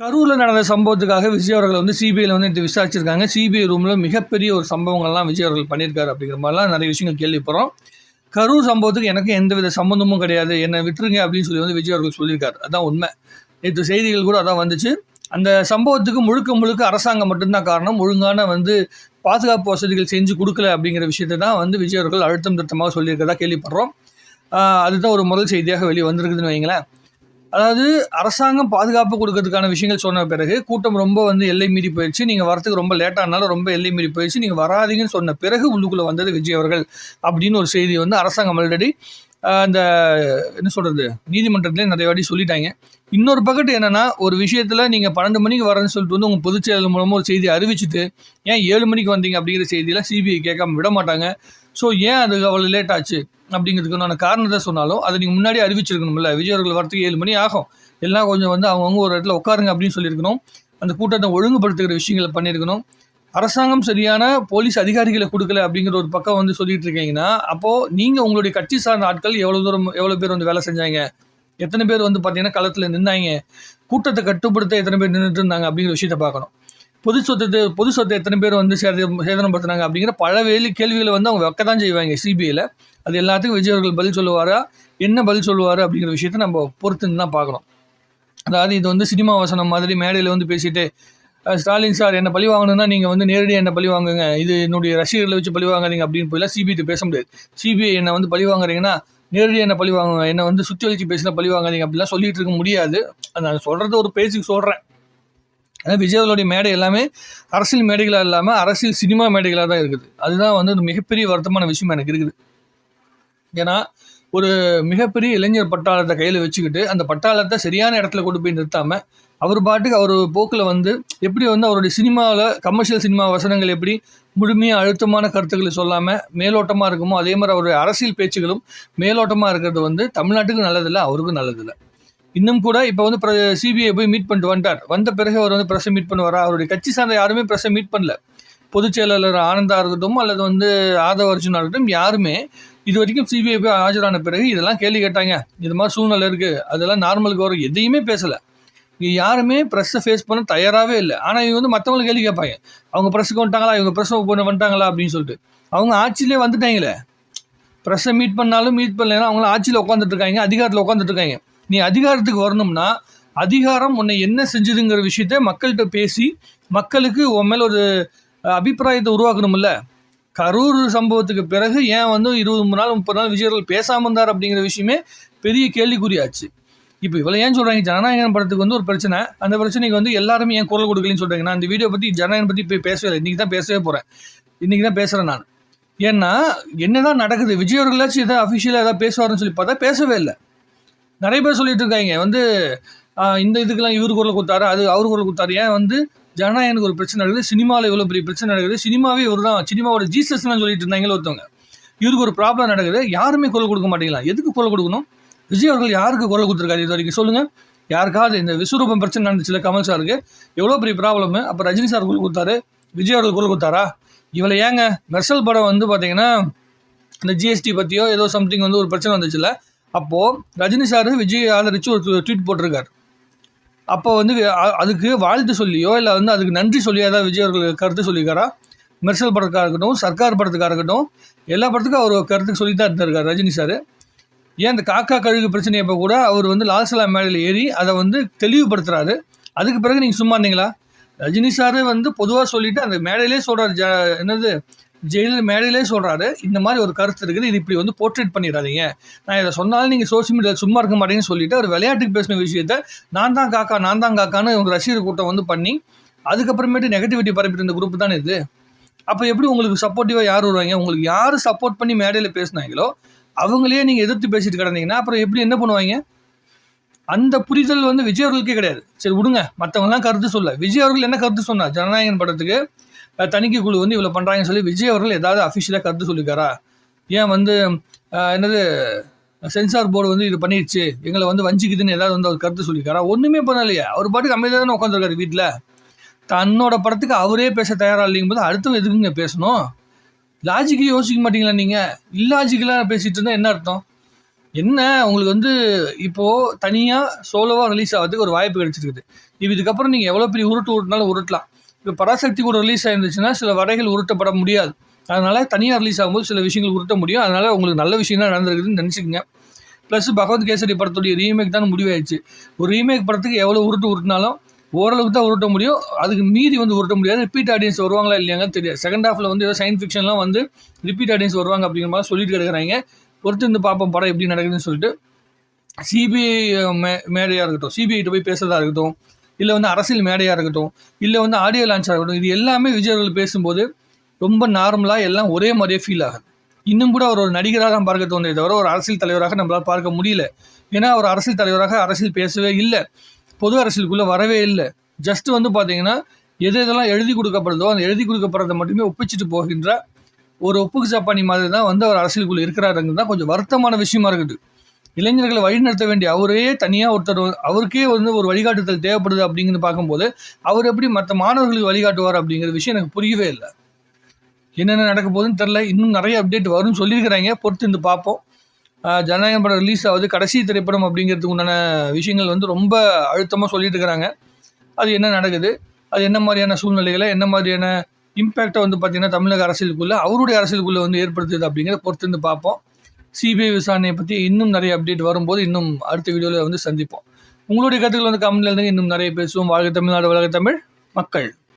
கரூரில் நடந்த சம்பவத்துக்காக விஜய் அவர்களை வந்து சிபிஐயில் வந்து நேத்து விசாரிச்சிருக்காங்க. சிபிஐ ரூமில் மிகப்பெரிய ஒரு சம்பவங்கள்லாம் விஜய் அவர்கள் பண்ணியிருக்காரு அப்படிங்கிற மாதிரிலாம் நிறைய விஷயங்கள் கேள்விப்படுறோம். கரூர் சம்பவத்துக்கு எனக்கு எந்தவித சம்மந்தமும் கிடையாது. என்னை விட்டுருங்க அப்படின்னு சொல்லி வந்து விஜய் அவர்கள் சொல்லியிருக்காரு. அதான் உண்மை. நேற்று செய்திகள் கூட அதான் வந்துச்சு. அந்த சம்பவத்துக்கு முழுக்க முழுக்க அரசாங்கம் மட்டும்தான் காரணம். ஒழுங்கான வந்து பாதுகாப்பு வசதிகள் செஞ்சு கொடுக்கல அப்படிங்கிற விஷயத்தை தான் வந்து விஜய் அவர்கள் அழுத்தம் திருத்தமாக சொல்லியிருக்கிறதா கேள்விப்படுறோம். அதுதான் ஒரு முதல் செய்தியாக வெளியே வந்திருக்குதுன்னு வைங்களேன் அதாவது அரசாங்கம் பாதுகாப்பு கொடுக்கறதுக்கான விஷயங்கள் சொன்ன பிறகு கூட்டம் ரொம்ப வந்து எல்லை மீறி போயிடுச்சு நீங்கள் வரத்துக்கு ரொம்ப லேட்டானாலும் ரொம்ப எல்லை மீறி போயிடுச்சு நீங்கள் வராதீங்கன்னு சொன்ன பிறகு உள்ளுக்குள்ளே வந்தது விஜய் அவர்கள் அப்படின்னு ஒரு செய்தி வந்து அரசாங்கம் ஆல்ரெடி அந்த என்ன சொல்கிறது நீதிமன்றத்துலேயே நிறைய வாட்டி சொல்லிட்டாங்க. இன்னொரு பக்கத்து என்னென்னா ஒரு விஷயத்தில் நீங்கள் பன்னெண்டு மணிக்கு வரேன்னு சொல்லிட்டு வந்து உங்கள் பொதுச் செயலர் மூலமாக ஒரு செய்தி அறிவிச்சுட்டு ஏன் ஏழு மணிக்கு வந்தீங்க அப்படிங்கிற செய்தியெல்லாம் சிபிஐ கேட்காம விட மாட்டாங்க. ஸோ ஏன் அது அவ்வளோ லேட் ஆச்சு அப்படிங்கிறதுக்கான காரணத்தை சொன்னாலும் அதை நீங்கள் முன்னாடி அறிவிச்சிருக்கணும்ல. விஜய் அவர்கள் வரத்துக்கு ஏழு மணி ஆகும். எல்லாம் கொஞ்சம் வந்து அவங்கவுங்க ஒரு இடத்துல உட்காருங்க அப்படின்னு சொல்லியிருக்கணும். அந்த கூட்டத்தை ஒழுங்குபடுத்துகிற விஷயங்களை பண்ணியிருக்கணும். அரசாங்கம் சரியான போலீஸ் அதிகாரிகளை கொடுக்கல அப்படிங்கிற ஒரு பக்கம் வந்து சொல்லிட்டு இருக்கீங்கன்னா அப்போது நீங்கள் உங்களுடைய கட்சி சார்ந்த ஆட்கள் எவ்வளோ தூரம் எவ்வளோ பேர் வந்து வேலை செஞ்சாங்க? எத்தனை பேர் வந்து பார்த்தீங்கன்னா களத்தில் நின்னாங்க? கூட்டத்தை கட்டுப்படுத்த எத்தனை பேர் நின்றுட்டு இருந்தாங்க அப்படிங்கிற விஷயத்த பார்க்கணும். பொது சொத்து பொது சொத்தை எத்தனை பேர் வந்து சேத சேதனப்படுத்தினாங்க அப்படிங்கிற பல வேலி கேள்விகளை வந்து அவங்க வைக்க தான் செய்வாங்க சிபிஐயில் அது எல்லாத்துக்கும் விஜய் அவர்கள் பதில் சொல்லுவாரா? என்ன பதில் சொல்லுவார் அப்படிங்கிற விஷயத்த நம்ம பொறுத்துன்னு தான் பார்க்கணும். அதாவது இது வந்து சினிமா வசனம் மாதிரி மேடையில் வந்து பேசிட்டு ஸ்டாலின் சார் என்ன பழி வாங்கணும்னா நீங்கள் வந்து நேரடியாக என்ன பழி வாங்குங்க. இது என்னுடைய ரசிகர்களை வச்சு பழி வாங்காதீங்க அப்படின்னு போயிலாம் சிபிஐ பேச முடியாது. சிபிஐ என்னை வந்து பழி வாங்குறீங்கன்னா நேரடியாக என்ன பழி வாங்குங்க. என்னை வந்து சுற்றி வச்சு பேசினா பழி வாங்காதீங்க அப்படிலாம் சொல்லிகிட்டு இருக்க முடியாது. அது நான் சொல்கிறது ஒரு பேசிக்கு சொல்கிறேன் ஏன்னா விஜய் மேடை எல்லாமே அரசியல் மேடைகளாக இல்லாமல் அரசியல் சினிமா மேடைகளாக தான் இருக்குது. அதுதான் வந்து ஒரு மிகப்பெரிய வருத்தமான விஷயம் எனக்கு இருக்குது. ஏன்னா ஒரு மிகப்பெரிய இளைஞர் பட்டாளத்தை கையில் வச்சுக்கிட்டு அந்த பட்டாளத்தை சரியான இடத்துல கொண்டு போய் நிறுத்தாமல் அவர் பாட்டுக்கு அவர் போக்கில் வந்து எப்படி வந்து அவருடைய சினிமாவில் கமர்ஷியல் சினிமா வசனங்கள் எப்படி முழுமையாக அழுத்தமான கருத்துக்களை சொல்லாமல் மேலோட்டமாக இருக்குமோ அதே மாதிரி அவருடைய அரசியல் பேச்சுகளும் மேலோட்டமாக இருக்கிறது வந்து தமிழ்நாட்டுக்கு நல்லதில்லை அவருக்கும் நல்லதில்லை. இன்னும் கூட இப்போ வந்து சிபிஐ போய் மீட் பண்ணிட்டு வந்துட்டார் வந்த பிறகு அவர் வந்து ப்ரெஸ்ஸை மீட் பண்ணுவாரா? அவருடைய கட்சி சார்ந்த யாருமே ப்ரெஸ்ஸை மீட் பண்ணல. பொதுச் செயலாளர் ஆனந்தா இருக்கட்டும் அல்லது வந்து ஆதவ அர்ஜுனா இருக்கட்டும் யாருமே இது வரைக்கும் சிபிஐ போய் ஆஜரான பிறகு இதெல்லாம் கேள்வி கேட்டாங்க. இது மாதிரி சூழ்நிலை இருக்குது அதெல்லாம் நார்மலுக்கு வரும். எதையுமே பேசலை. இங்கே யாருமே ப்ரெஸ்ஸை ஃபேஸ் பண்ண தயாராகவே இல்லை. ஆனால் இவங்க வந்து மற்றவங்களை கேள்வி கேட்பாங்க. அவங்க ப்ரெஸ்ஸுக்கு வந்துட்டாங்களா? இவங்க ப்ரெஸ் பண்ண வந்துட்டாங்களா? அப்படின்னு சொல்லிட்டு. அவங்க ஆட்சியிலே வந்துட்டாங்களே. ப்ரெஸ்ஸை மீட் பண்ணாலும் மீட் பண்ணலைன்னா அவங்களும் ஆட்சியில் உட்காந்துட்டு இருக்காங்க அதிகாரத்தில் உட்காந்துட்டு இருக்காங்க. நீ அதிகாரத்துக்கு வரணும்னா அதிகாரம் உன்னை என்ன செஞ்சுதுங்கிற விஷயத்த மக்கள்கிட்ட பேசி மக்களுக்கு உன் மேலே ஒரு அபிப்பிராயத்தை உருவாக்கணும்ல. கரூர் சம்பவத்துக்கு பிறகு ஏன் வந்து இருபது மூணு நாள் முப்பது நாள் விஜய் அவர்கள் பேசாமல் இருந்தார் அப்படிங்கிற விஷயமே பெரிய கேள்விக்குறியாச்சு. இப்போ இவ்வளோ ஏன் சொல்கிறாங்க ஜனநாயகம் படத்துக்கு வந்து ஒரு பிரச்சனை. அந்த பிரச்சனைக்கு வந்து எல்லாருமே ஏன் குரல் கொடுக்கலன்னு சொல்கிறாங்க நான் இந்த வீடியோ பற்றி ஜனநாயகம் பற்றி இப்போ பேசவே இல்லை. இன்றைக்கி தான் பேசவே போகிறேன் இன்றைக்கி தான் பேசுகிறேன் நான். ஏன்னா என்ன தான் நடக்குது? விஜய் அவர்களாச்சும் எதாவது அஃபிஷியலாக எதாவது பேசுவாருன்னு சொல்லி பார்த்தா பேசவே இல்லை. நிறைய பேர் சொல்லிட்டு இருக்காங்க. வந்து இந்த இதுக்கெல்லாம் இவர் குரல் கொடுத்தாரு அது அவர் குரல் கொடுத்தாரு. ஏன் வந்து ஜனநாயகனுக்கு ஒரு பிரச்சனை நடக்குது சினிமாவில் இவ்வளோ பெரிய பிரச்சனை நடக்குது சினிமாவே இவர் தான் சினிமாவோட ஜீசஸ்லாம் சொல்லிட்டு இருந்தாங்களே ஒருத்தவங்க. இவருக்கு ஒரு ப்ராப்ளம் நடக்குது யாருமே குரல் கொடுக்க மாட்டேங்களா எதுக்கு குரல் கொடுக்கணும்? விஜய் அவர்கள் யாருக்கு குரல் கொடுத்துருக்காரு இது வரைக்கும் சொல்லுங்கள் யாருக்காவது இந்த விஸ்வரூபம் பிரச்சனை நடந்துச்சுல கமல் சாருக்கு. எவ்வளோ பெரிய ப்ராப்ளம் அப்போ ரஜினி சார் குரல் கொடுத்தாரு. விஜய் அவர்கள் குரல் கொடுத்தாரா? இவளை ஏங்க மெர்சல் படம் வந்து பார்த்தீங்கன்னா இந்த ஜிஎஸ்டி பற்றியோ ஏதோ சம்திங் வந்து ஒரு பிரச்சனை வந்துச்சுல்ல அப்போது ரஜினி சார் விஜய் ஆதரிச்சு ஒரு ட்வீட் போட்டிருக்கார். அப்போ வந்து அதுக்கு வாழ்த்து சொல்லியோ இல்லை வந்து அதுக்கு நன்றி சொல்லியோ ஏதாவது விஜய் அவர்கள் கருத்து சொல்லியிருக்காரா? மெர்சல் படத்துக்காக இருக்கட்டும் சர்க்கார் படத்துக்காக இருக்கட்டும் எல்லா படத்துக்கும் அவர் கருத்துக்கு சொல்லி தான் இருந்திருக்கார் ரஜினி சார் ஏன் இந்த காக்கா கழுகு பிரச்சனையை இப்போ கூட அவர் வந்து லால்சலா மேடையில் ஏறி அதை வந்து தெளிவுபடுத்துகிறாரு அதுக்கு பிறகு நீங்கள் சும்மா இருந்தீங்களா? ரஜினி சாரே வந்து பொதுவாக சொல்லிவிட்டு அந்த மேடையிலே சொல்கிறார் ஜ என்னது? ஜெயிலில் மேடையிலே சொல்கிறாரு இந்த மாதிரி ஒரு கருத்து இருக்குது இது இப்படி வந்து போர்ட்ரேட் பண்ணிடாதீங்க. நான் இதை சொன்னாலும் நீங்கள் சோஷியல் மீடியாவில் சும்மா இருக்க மாட்டேங்கன்னு சொல்லிட்டு அவர் விளையாட்டுக்கு பேசின விஷயத்த நான் தான் காக்கா நான் தான் காக்கான்னு உங்கள் ரசிகர் கூட்டம் வந்து பண்ணி அதுக்கப்புறமேட்டு நெகட்டிவிட்டி பரப்பிட்டு இருந்த குரூப் தானே இது? அப்போ எப்படி உங்களுக்கு சப்போர்ட்டிவாக யார் வருவாங்க? உங்களுக்கு யார் சப்போர்ட் பண்ணி மேடையில் பேசுனாங்களோ அவங்களே நீங்கள் எதிர்த்து பேசிட்டு கிடந்தீங்கன்னா அப்புறம் எப்படி என்ன பண்ணுவாங்க? அந்த புரிதல் வந்து விஜய் அவர்களுக்கே கிடையாது. சரி விடுங்க. மற்றவங்கலாம் கருத்து சொல்ல. விஜய் அவர்கள் என்ன கருத்து சொன்னார்? ஜனநாயகன் படத்துக்கு தணிக்கை குழு வந்து இவ்வளோ பண்ணுறாங்கன்னு சொல்லி விஜய் அவர்கள் ஏதாவது அஃபிஷியலாக கருத்து சொல்லியிருக்காரா ஏன் வந்து என்னது சென்சார் போர்டு வந்து இது பண்ணிடுச்சு எங்களை வந்து வஞ்சிக்குதுன்னு ஏதாவது வந்து அவர் கருத்து சொல்லியிருக்காரா ஒன்றுமே பண்ணலையே. அவர் பாட்டுக்கு அமைதியாக தானே உட்காந்துருக்காரு வீட்டில் தன்னோட படத்துக்கு அவரே பேச தயாராக இல்லைங்கும் போது அடுத்தவங்க எதுக்குங்க பேசணும்? லாஜிக்கு யோசிக்க மாட்டீங்களா நீங்கள் இல்லாஜிக்கலாக பேசிகிட்டு இருந்தால் என்ன அர்த்தம்? என்ன உங்களுக்கு வந்து இப்போது தனியாக சோலோவாக ரிலீஸ் ஆகிறதுக்கு ஒரு வாய்ப்பு கிடச்சிருக்குது. இப்போ இதுக்கப்புறம் நீங்கள் எவ்வளோ பெரிய உருட்டு உருட்டினாலும் உருட்டலாம். இப்போ பராசக்தி கூட ரிலீஸ் ஆயிருந்துச்சுன்னா சில வடைகள் உருட்டப்பட முடியாது. அதனால் தனியாக ரிலீஸ் ஆகும்போது சில விஷயங்கள் உருட்ட முடியும். அதனால் உங்களுக்கு நல்ல விஷயம் தான் நடந்திருக்குதுன்னு நினச்சிக்கங்க. ப்ளஸ் பகவத் கேசரி படத்துடைய ரீமேக் தான் முடிவாயிடுச்சு. ஒரு ரீமேக் படத்துக்கு எவ்வளோ உருட்டு உருட்டினாலும் ஓரளவுக்கு தான் உருட்ட முடியும். அதுக்கு மீதி வந்து உருட்ட முடியாது. ரிப்பீட் ஆடியன்ஸ் வருவாங்களா இல்லையாங்க தெரியாது. செகண்ட் ஹாஃபில் வந்து ஏதோ சயின்ஸ் ஃபிக்ஷன்லாம் வந்து ரிப்பீட் ஆடியன்ஸ் வருவாங்க அப்படிங்கிற மாதிரி சொல்லிட்டு கிடக்குறாங்க. பொறுத்து இருந்து பார்ப்போம் படம் எப்படி நடக்குதுன்னு சொல்லிட்டு. சிபிஐ மே மேடையாக இருக்கட்டும். சிபிஐட்ட போய் பேசுகிறதா இருக்கட்டும். இல்லை வந்து அரசியல் மேடையாக இருக்கட்டும் இல்லை வந்து ஆடியோ லான்ச்சாக இருக்கட்டும் இது எல்லாமே விஜய் அவர்கள் பேசும்போது ரொம்ப நார்மலாக எல்லாம் ஒரே மாதிரியே ஃபீல் ஆகுது. இன்னும் கூட அவர் ஒரு நடிகராக தான் பார்க்க தோன்றே தவிர ஒரு அரசியல் தலைவராக நம்மளால் பார்க்க முடியல. ஏன்னா அவர் அரசியல் தலைவராக அரசியல் பேசவே இல்லை. பொது அரசியலுக்குள்ளே வரவே இல்லை. ஜஸ்ட் வந்து பார்த்தீங்கன்னா எது எதெல்லாம் எழுதி கொடுக்கப்படுதோ அந்த எழுதி கொடுக்கப்படுறதை மட்டுமே ஒப்பிச்சுட்டு போகின்ற ஒரு ஒப்புக்கு சப்பானி மாதிரி தான் வந்து அவர் அரசியலுக்குள்ளே இருக்கிறாருங்கிறது தான் கொஞ்சம் வருத்தமான விஷயமா இருக்குது. இளைஞர்களை வழிநடத்த வேண்டிய அவரே தனியாக ஒருத்தர் அவருக்கே வந்து ஒரு வழிகாட்டுதல் தேவைப்படுது அப்படிங்கிறது பார்க்கும்போது அவர் எப்படி மற்ற மாணவர்களுக்கு வழிகாட்டுவார் அப்படிங்கிற விஷயம் எனக்கு புரியவே இல்லை. என்னென்ன நடக்க போகுதுன்னு தெரில இன்னும் நிறைய அப்டேட் வரும்னு சொல்லியிருக்கிறாங்க. பொறுத்து இருந்து பார்ப்போம். ஜனநாயகம் படம் ரிலீஸ் ஆகுது. கடைசி திரைப்படம் அப்படிங்கிறதுக்கு உண்டான விஷயங்கள் வந்து ரொம்ப அழுத்தமாக சொல்லிட்டு இருக்கிறாங்க. அது என்ன நடக்குது? அது என்ன மாதிரியான சூழ்நிலைகளை என்ன மாதிரியான இம்பேக்டை வந்து பார்த்திங்கன்னா தமிழக அரசியலுக்குள்ளே அவருடைய அரசியலுக்குள்ளே வந்து ஏற்படுத்துது அப்படிங்கிறத பொறுத்து இருந்து பார்ப்போம். சிபிஐ விசாரணையை பற்றி இன்னும் நிறைய அப்டேட் வரும்போது இன்னும் அடுத்த வீடியோவில் வந்து சந்திப்போம். உங்களுடைய கருத்துக்கள் வந்து கமெண்ட்ல இருந்து இன்னும் நிறைய பேசுவோம். வாழ்க தமிழ்நாடு வளர்க தமிழ் மக்கள்.